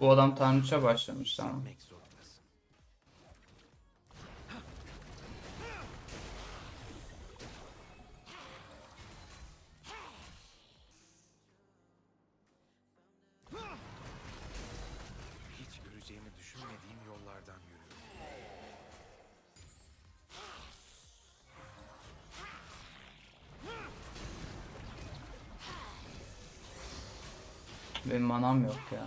Bu adam tanrıça başlamış tamam. Hiç göreceğimi düşünmediğim yollardan yürüyorum. Benim manam yok ya.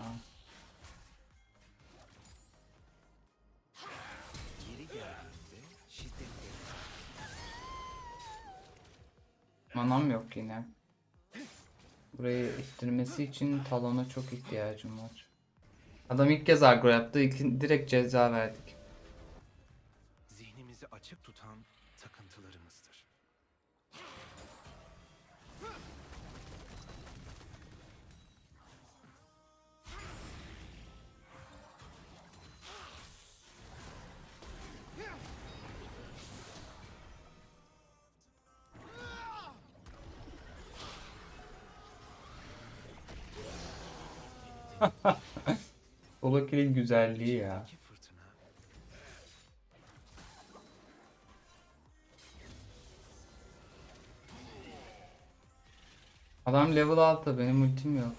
Manam yok yine. Burayı ittirmesi için talona çok ihtiyacım var. Adam ilk kez agro yaptı. ilk direkt ceza verdik. zihnimizi açık tutan takıntılarımızdır. Solo kill'in güzelliği ya. Adam level 6 benim ultim yok.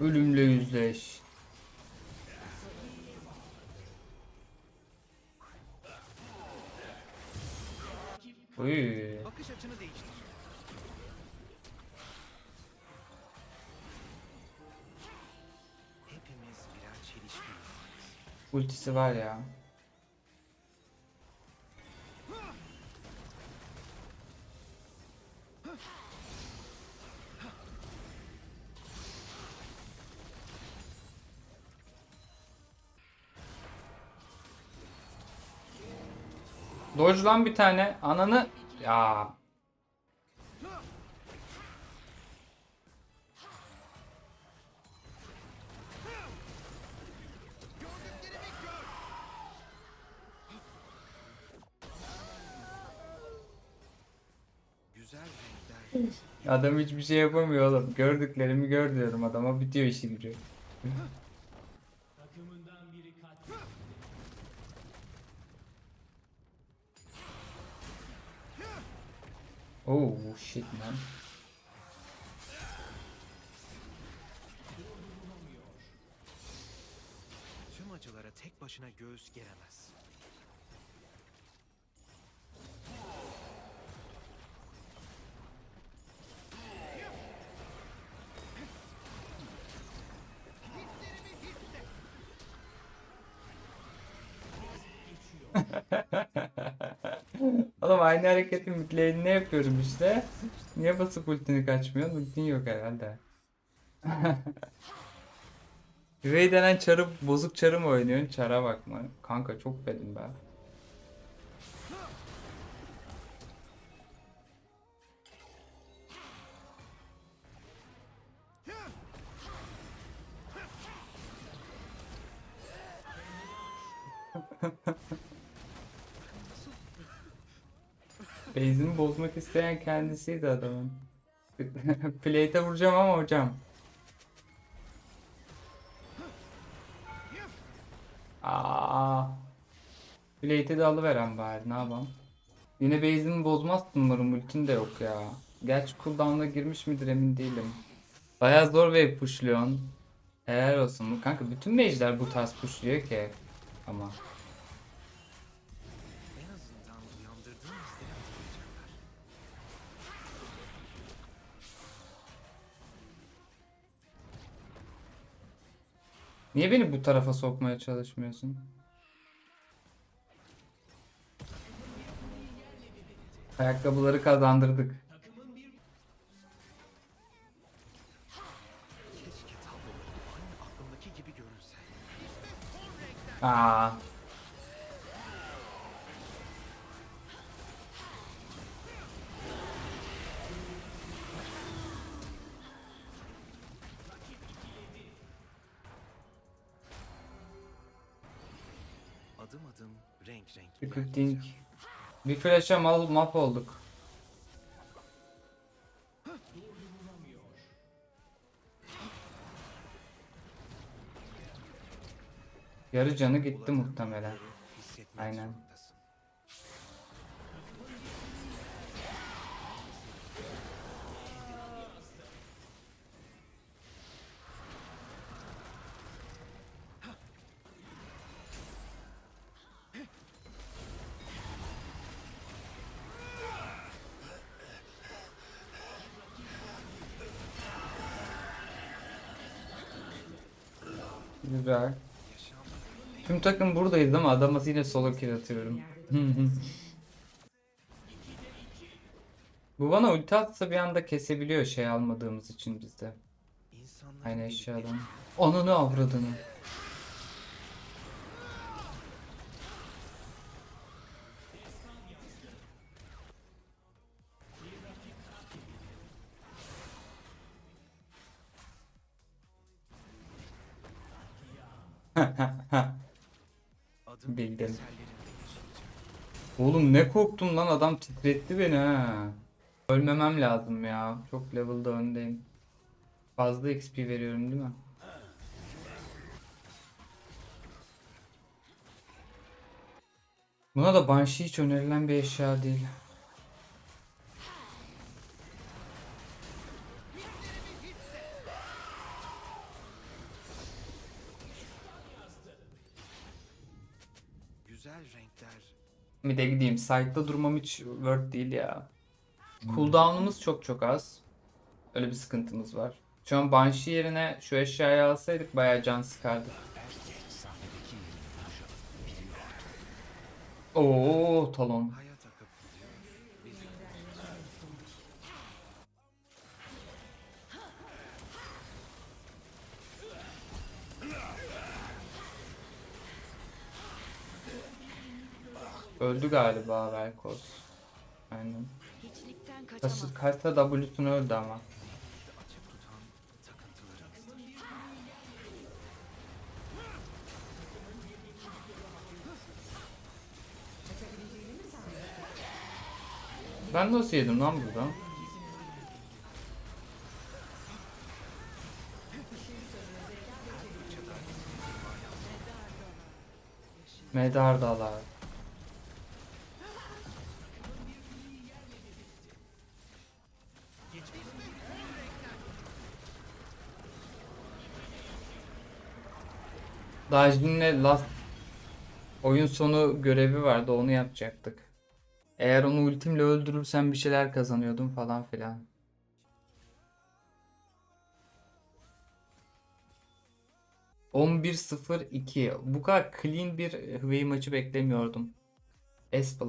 Ölümle yüzleş. Uy. bakış açını değiştir. Hepimiz birer çelişki yolundayız. Ultisi var ya. Dodge lan bir tane. Ananı ya. Adam hiçbir şey yapamıyor oğlum. Gördüklerimi gör diyorum adama bitiyor işi gücü. Oh shit man. tüm acılara tek başına göğüs geremez. Oğlum aynı hareketi midlane'de yapıyorum işte. Niye basıp ultini kaçmıyorsun? Ultin yok herhalde. Ray denen çarı bozuk çarı mı oynuyorsun? Çara bakma. Kanka çok bedim be. Base'ini bozmak isteyen kendisiydi adamın. Plate'e vuracağım ama hocam. Aa. Plate'e de alıveren bari ne yapalım. Yine base'ini bozmazsın umarım ultin de yok ya. Gerçi cooldown'a girmiş midir emin değilim. Baya zor wave pushluyorsun. Helal olsun. Kanka bütün mage'ler bu tarz pushluyor ki. Ama. Niye beni bu tarafa sokmaya çalışmıyorsun? Ayakkabıları kazandırdık. Aa. Adım adım renk renk. Recruiting. Bir flash'a mal map olduk. Yarı canı gitti muhtemelen. Aynen. Güzel. Tüm takım buradayız ama adama yine solo kill atıyorum. Bu bana ulti atsa bir anda kesebiliyor şey almadığımız için bizde. Aynı eşyadan. Ananı avradını. Bildim. Oğlum ne korktum lan adam titretti beni ha. Ölmemem lazım ya. Çok level'da öndeyim. Fazla XP veriyorum değil mi? Buna da Banshee hiç önerilen bir eşya değil. Güzel renkler Bir de gideyim. Site'da durmam hiç worth değil ya. Cooldown'umuz çok çok az. Öyle bir sıkıntımız var. Şu an Banshee yerine şu eşyayı alsaydık bayağı can sıkardık. Oo talon. Öldü galiba Velkos. Aynen. Hiçlikten Kası, kaçamaz. Kasa W'sunu öldü ama. Ben nasıl yedim lan buradan? Medardalar. Dajin'le last oyun sonu görevi vardı onu yapacaktık. Eğer onu ultimle öldürürsen bir şeyler kazanıyordum falan filan. ...11-0-2. Bu kadar clean bir Hüvey maçı beklemiyordum. S+.